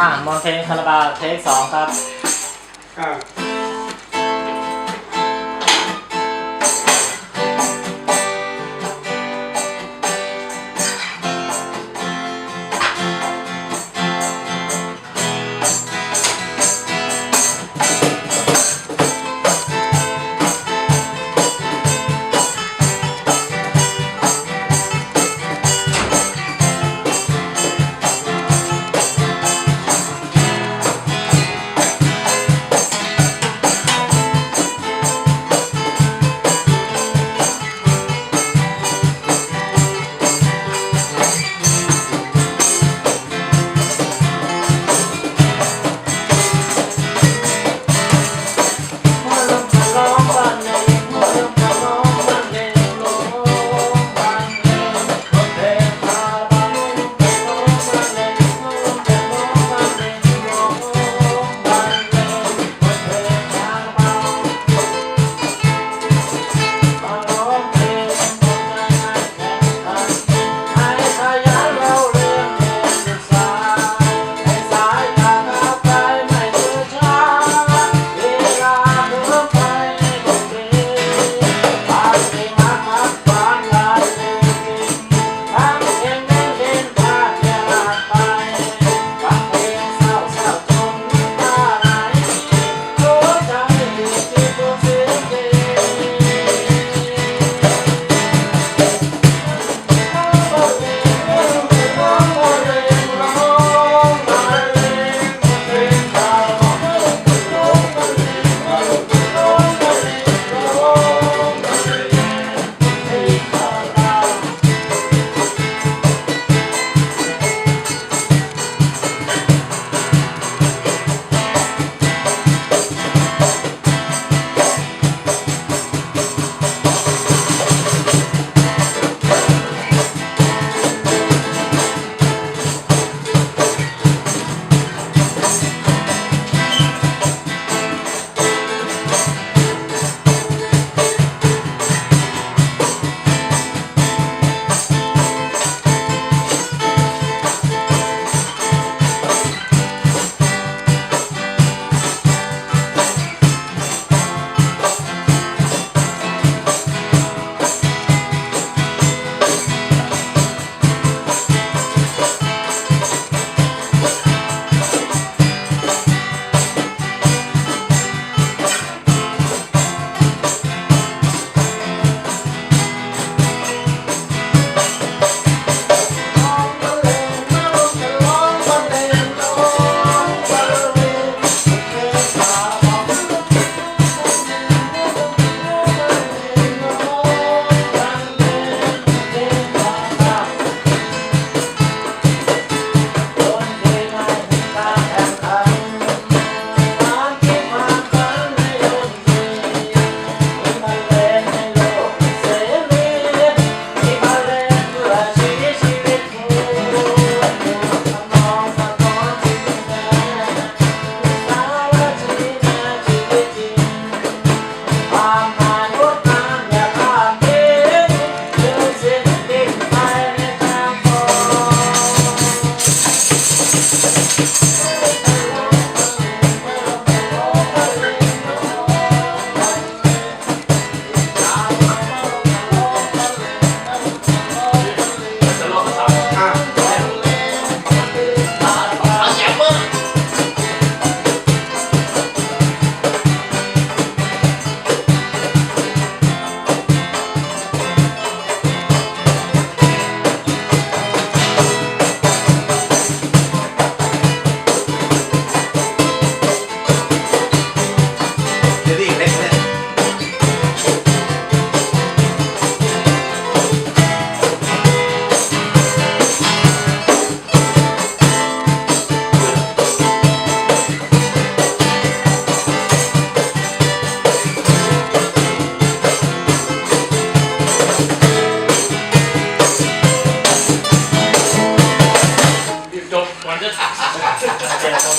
อ่ามอนเทคคาราบาเทคสองครับ อ่า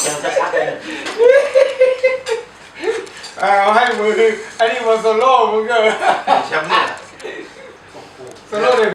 เจอจะชักเลยเอาให้มืออันนี้มาโซโล่มึงก็แชมป์เนี่ย โซโล่เลย